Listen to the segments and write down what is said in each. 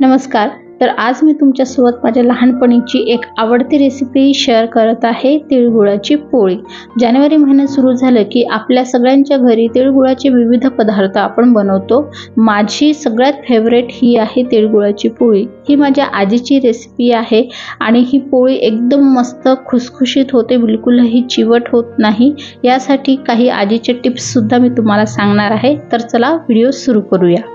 नमस्कार. तर आज मी तुमच्यासोबत माझ्या लहानपणीची एक आवडती रेसिपी शेअर करत आहे तिळगुळाची पोळी. जानेवारी महिना सुरू झालं की आपल्या सगळ्यांच्या घरी तिळगुळाचे विविध पदार्थ आपण बनवतो. माझी सगळ्यात फेवरेट ही आहे तिळगुळाची पोळी. ही माझ्या आजीची रेसिपी आहे आणि ही पोळी एकदम मस्त खुसखुशीत होते बिलकुलही चिवट होत नाही. यासाठी काही आजीचे टिप्ससुद्धा मी तुम्हाला सांगणार आहे. तर चला व्हिडिओ सुरू करूया.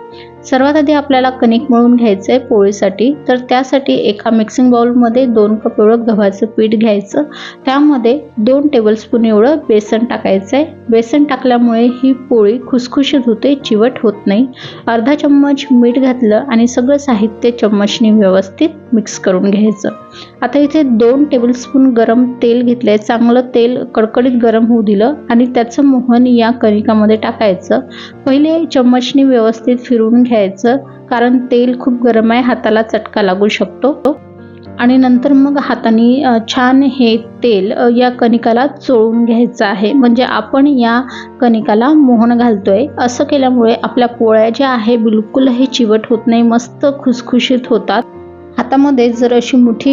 सर्वात आधी आपल्याला कणिक मळून घ्यायचं आहे पोळीसाठी. तर त्यासाठी एका मिक्सिंग बाउलमध्ये दोन कप एवढं गव्हाचं पीठ घ्यायचं. त्यामध्ये दोन टेबलस्पून एवढं बेसन टाकायचं आहे बेसन टाकल्यामुळे ही पोळी खुसखुशीत होते चिवट होत नाही. अर्धा चम्मच मीठ घातलं आणि सगळं साहित्य चम्मचने व्यवस्थित मिक्स करून घ्यायचं. आता इथे दोन टेबलस्पून गरम तेल घेतलं आहे चांगलं तेल कडकडीत गरम होऊ दिलं आणि त्याचं मोहन या कणिकामध्ये टाकायचं. पहिले चम्मचने व्यवस्थित फिरवून घ्यायचं कारण तेल खूप गरम आहे हाताला चटका लागू शकतो. आणि नंतर मग हाताने छान हे तेल या कणिकाला चोळून घ्यायचं आहे. म्हणजे आपण या कणिकाला मोहन घालतोय. असं केल्यामुळे आपल्या पोळ्या ज्या आहे बिलकुलही चिवट होत नाही मस्त खुसखुशीत होतात. हातामध्ये जर अशी मुठी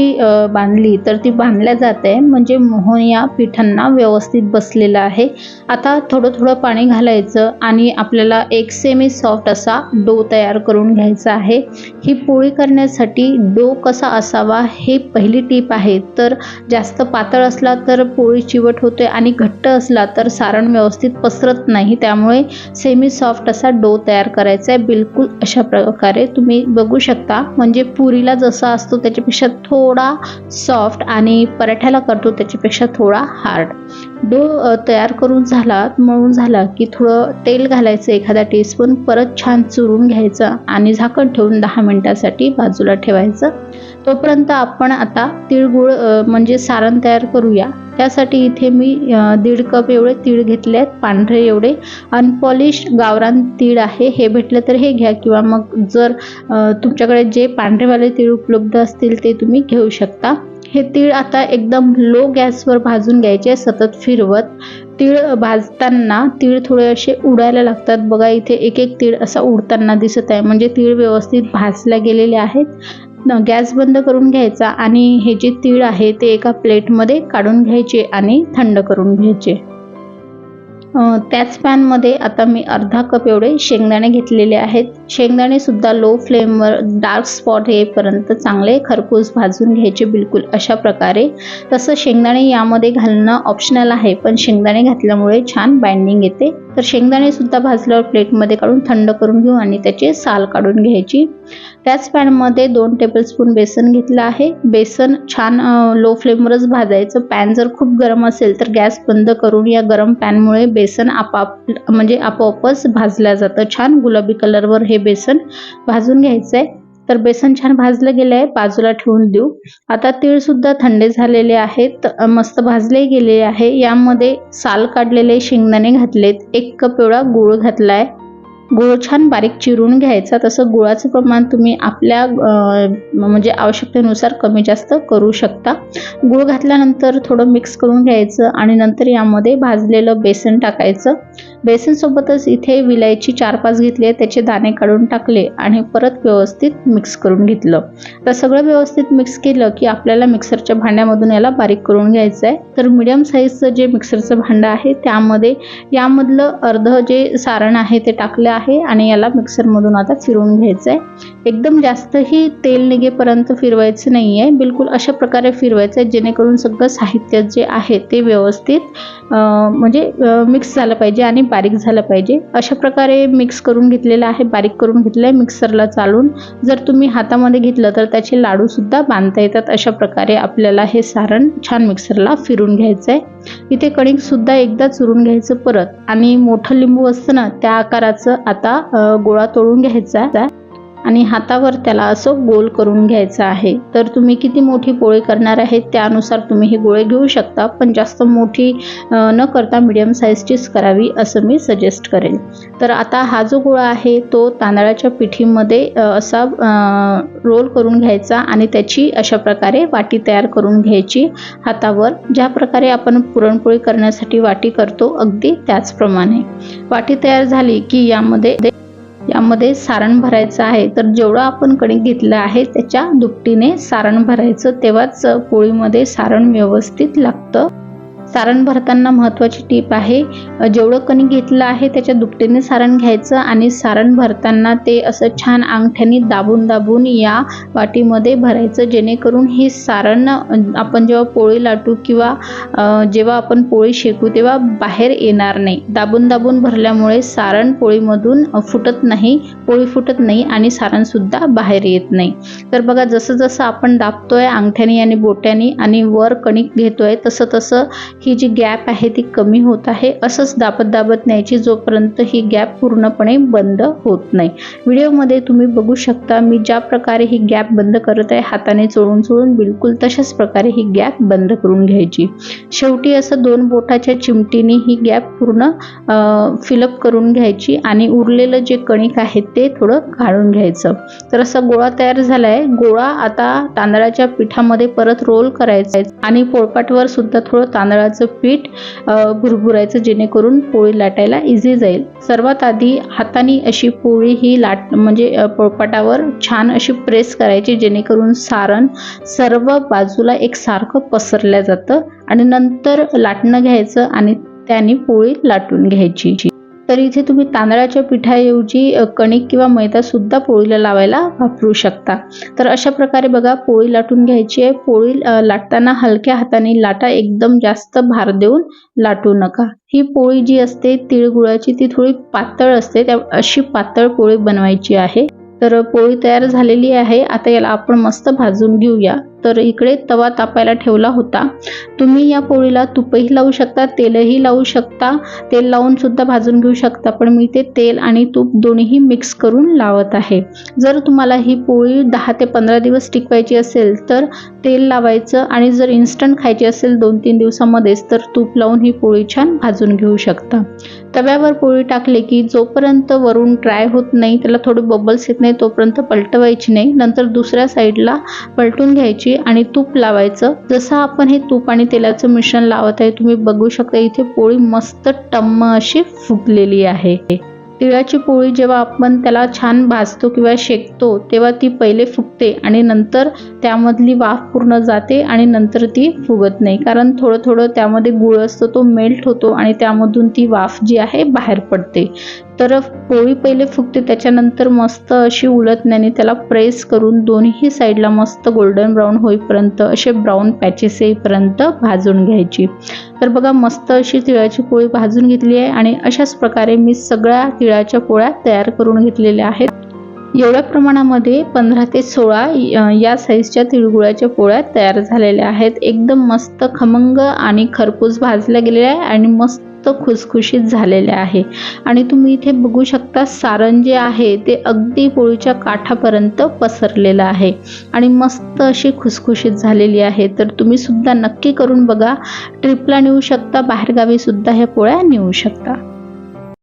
बांधली तर ती बांधल्या जात. आहे म्हणजे मोहन या पिठांना व्यवस्थित बसलेलं आहे. आता थोडं थोडं पाणी घालायचं आणि आपल्याला एक सेमी सॉफ्ट असा डो तयार करून घ्यायचा आहे. ही पोळी करण्यासाठी डो कसा असावा हे पहिली टीप आहे. तर जास्त पातळ असला तर पोळी चिवट होते आणि घट्ट असला तर सारण व्यवस्थित पसरत नाही. त्यामुळे सेमी सॉफ्ट असा डो तयार करायचा आहे. बिलकुल अशा प्रकारे तुम्ही बघू शकता. म्हणजे पुरीला जसं असतो त्याच्यापेक्षा थोडा सॉफ्ट आणि पराठ्याला करतो त्याच्यापेक्षा थोडा हार्ड डो तयार करून झाला मळून झाला की थोडं तेल घालायचं एखादा टीस्पून परत छान चुरून घ्यायचं आणि झाकण ठेवून दहा मिनटासाठी बाजूला ठेवायचं. तोपर्यंत आपण आता तिळगुळ म्हणजे सारण तयार करूया. त्यासाठी इथे मी दीड कप एवढे तीळ घेतले आहेत पांढरे एवढे. अनपॉलिश गावरान तीळ आहे हे भेटलं तर हे घ्या किंवा मग जर तुमच्याकडे जे पांढरेवाले तीळ उपलब्ध असतील ते तुम्ही घेऊ शकता. हे तीळ आता एकदम लो गॅसवर भाजून घ्यायचे सतत फिरवत. तीळ भाजताना तीळ थोडे असे उडायला लागतात. बघा इथे एक एक तीळ असा उडताना दिसत आहे. म्हणजे तीळ व्यवस्थित भाजल्या गेलेले आहेत. गॅस बंद करून घ्यायचा आणि हे जे तीळ आहे ते एका प्लेटमध्ये काढून घ्यायचे आणि थंड करून घ्यायचे. त्याच पॅनमध्ये आता मी अर्धा कप एवढे शेंगदाणे घेतलेले आहेत. शेंगदाणेसुद्धा लो फ्लेमवर डार्क स्पॉट येईपर्यंत चांगले खरपूस भाजून घ्यायचे बिलकुल अशा प्रकारे. तसं शेंगदाणे यामध्ये घालणं ऑप्शनल आहे पण शेंगदाणे घातल्यामुळे छान बाइंडिंग येते. तर शेंगदाणे सुद्धा भाजल्यावर प्लेटमध्ये काढून थंड करून घेऊ आणि त्याची साल काढून घ्यायची. त्याच पॅनमध्ये दोन टेबलस्पून बेसन घेतलं आहे. बेसन छान लो फ्लेमवरच भाजायचं. पॅन जर खूप गरम असेल तर गॅस बंद करून या गरम पॅनमुळे बेसन आपाप म्हणजे आपोआपच भाजलं जातं. छान गुलाबी कलरवर हे बेसन भाजून घ्यायचं आहे तर बेसन छान भाजलं गेलं आहे बाजूला ठेवून देऊ. आता तीळ सुद्धा थंडे झालेले आहेत मस्त भाजले गेले आहे. यामध्ये साल काढलेले शेंगदाणे घातलेत एक कप एवढा गूळ घातला आहे गूळ छान बारीक चिरून घ्यायचा. तसं गुळाचं प्रमाण तुम्ही आपल्या म्हणजे आवश्यकतेनुसार कमी जास्त करू शकता. गूळ घातल्यानंतर थोडं मिक्स करून घ्यायचं आणि नंतर यामध्ये भाजलेलं बेसन टाकायचं. बेसनसोबतच इथे विलायची चार पाच घेतली आहे. त्याचे दाणे काढून टाकले आणि परत व्यवस्थित मिक्स करून घेतलं. तर सगळं व्यवस्थित मिक्स केलं की आपल्याला मिक्सरच्या भांड्यामधून याला बारीक करून घ्यायचं आहे तर मिडियम साईजचं जे मिक्सरचं भांडं आहे त्यामध्ये यामधलं अर्ध जे सारण आहे ते टाकलं आहे आणि याला मिक्सरमधून आता फिरवून घ्यायचं आहे एकदम जास्तही तेल निघेपर्यंत फिरवायचं नाही आहे बिलकुल अशा प्रकारे फिरवायचं आहे जेणेकरून सगळं साहित्य जे आहे ते व्यवस्थित म्हणजे मिक्स झालं पाहिजे आणि बारीक झालं पाहिजे. अशा प्रकारे मिक्स करून घेतलेलं आहे बारीक करून घेतलं आहे मिक्सरला चालून. जर तुम्ही हातामध्ये घेतलं तर त्याचे लाडूसुद्धा बांधता येतात. अशा प्रकारे आपल्याला हे सारण छान मिक्सरला फिरून घ्यायचं आहे इथे कणिकसुद्धा एकदा चुरून घ्यायचं परत आणि मोठं लिंबू असतं ना त्या आकाराचं आता गोळा तोडून घ्यायचा आहे. आणि हातावर त्याला असं गोल करून घ्यायचं आहे. तर तुम्ही किती मोठी पोळी करणार आहेत त्यानुसार तुम्ही हे गोळे घेऊ शकता पण जास्त मोठी न करता मिडियम साईजचीच करावी असं मी सजेस्ट करेन. तर आता हा जो गोळा आहे तो तांदळाच्या पिठीमध्ये असा रोल करून घ्यायचा आणि त्याची अशा प्रकारे वाटी तयार करून घ्यायची हातावर. ज्या प्रकारे आपण पुरणपोळी करण्यासाठी वाटी करतो अगदी त्याचप्रमाणे. वाटी तयार झाली की यामध्ये यामध्ये सारण भरायचं आहे. तर जेवढं आपण कणिक घेतलं आहे त्याच्या दुपटीने सारण भरायचं. तेव्हाच पोळीमध्ये सारण व्यवस्थित लागतं. सारण भरताना महत्त्वाची टीप आहे. जेवढं कणिक घेतलं आहे त्याच्या दुपटीने सारण घ्यायचं आणि सारण भरताना ते असं छान अंगठ्याने दाबून दाबून या वाटीमध्ये भरायचं जेणेकरून हे सारण आपण जेव्हा पोळी लाटू किंवा जेव्हा आपण पोळी शेकू तेव्हा बाहेर येणार नाही. दाबून दाबून भरल्यामुळे सारण पोळीमधून फुटत नाही पोळी फुटत नाही आणि सारणसुद्धा बाहेर येत नाही. तर बघा जसं जसं आपण दाबतोय अंगठ्याने आणि बोट्याने आणि वर कणिक घेतोय तसं तसं ही जी गॅप आहे ती कमी होत आहे असंच दाबत दाबत न्यायची जोपर्यंत ही गॅप पूर्णपणे बंद होत नाही. व्हिडिओमध्ये तुम्ही बघू शकता मी ज्या प्रकारे ही गॅप बंद करत आहे हाताने चोळून चोळून बिलकुल तशाच प्रकारे ही गॅप बंद करून घ्यायची. शेवटी असं दोन बोटाच्या चिमटीने ही गॅप पूर्ण फिलअप करून घ्यायची आणि उरलेलं जे कणिक आहे ते थोडं काढून घ्यायचं. तर असा गोळा तयार झाला आहे गोळा आता तांदळाच्या पिठामध्ये परत रोल करायचा आहे आणि पोळपाटवर सुद्धा थोडं तांदळाचं पीठ भुरभुरायचं जेणेकरून पोळी लाटायला इझी जाईल. सर्वात आधी हाताने अशी पोळी ही लाट म्हणजे पोळपाटावर छान अशी प्रेस करायची जेणेकरून सारण सर्व बाजूला एकसारखं पसरलं जातं आणि नंतर लाटणं घ्यायचं आणि त्याने पोळी लाटून घ्यायची. तर इथे तुम्ही तांदळाच्या पिठाऐवजी कणिक किंवा मैदा सुद्धा पोळीला लावायला वापरू शकता. तर अशा प्रकारे बघा पोळी लाटून घ्यायची आहे. पोळी लाटताना हलक्या हाताने लाटा एकदम जास्त भार देऊन लाटू नका. ही पोळी जी असते तिळगुळाची ती थोडी पातळ असते. त्या अशी पातळ पोळी बनवायची आहे. तर पोळी तयार झालेली आहे. आता याला आपण मस्त भाजून घेऊया. तर इकडे तवा तापायला ठेवला होता. तुम्ही या पोळीला तुपही लावू शकता तेलही लावू शकता. तेल लावून सुद्धा भाजून घेऊ शकता पण मी ते तेल आणि तूप दोन्हीही मिक्स करून लावत आहे. जर तुम्हाला ही पोळी दहा ते पंधरा दिवस टिकवायची असेल तर तेल लावायचं आणि जर इन्स्टंट खायची असेल दोन तीन दिवसामध्येच तर तूप लावून ही पोळी छान भाजून घेऊ शकता. तव्यावर पोळी टाकले की जोपर्यंत वरून ड्राय होत नाही त्याला थोडे बबल्स येत नाही तोपर्यंत पलटवायची नाही. नंतर दुसऱ्या साईडला पलटून घ्यायची आणि तूप लावायचं. जसं आपण हे तूप आणि तेलाचं मिश्रण लावत आहे तुम्ही बघू शकता इथे पोळी मस्त टम्म अशी फुगलेली आहे. तिळाची पोळी जेव्हा आपण त्याला छान भाजतो किंवा शेकतो तेव्हा ती पहिले फुगते आणि नंतर त्यामधली वाफ पूर्ण जाते आणि नंतर ती फुगत नाही. कारण थोडं थोडं त्यामध्ये गुळ असतो तो मेल्ट होतो आणि त्यामधून ती वाफ जी आहे बाहेर पडते. तर पोळी पहिले फुगते त्याच्यानंतर मस्त अशी उलटण्याने त्याला प्रेस करून दोन्ही साईडला मस्त गोल्डन ब्राऊन होईपर्यंत असे ब्राऊन पॅचेस येईपर्यंत भाजून घ्यायची. तर बघा मस्त अशी तिळाची पोळी भाजून घेतली आहे आणि अशाच प्रकारे मी सगळ्या तिळाच्या पोळ्या तयार करून घेतलेल्या आहेत. एवढ्या प्रमाणामध्ये पंधरा ते सोळा या साईजच्या तिळगुळाच्या पोळ्या तयार झालेल्या आहेत. एकदम मस्त खमंग आणि खरपूस भाजल्या गेलेल्या आहे आणि मस्त खुसखुशीत झालेले आहे. आणि तुम्ही इथे बघू शकता सारण जे आहे ते अगदी पोळीच्या काठापर्यंत पसरलेलं आहे. आणि मस्त अशी खुसखुशीत झालेली आहे. तर तुम्ही सुद्धा नक्की करून बघा. ट्रिपला नेऊ शकता बाहेरगावी सुद्धा ह्या पोळ्या नेऊ शकता.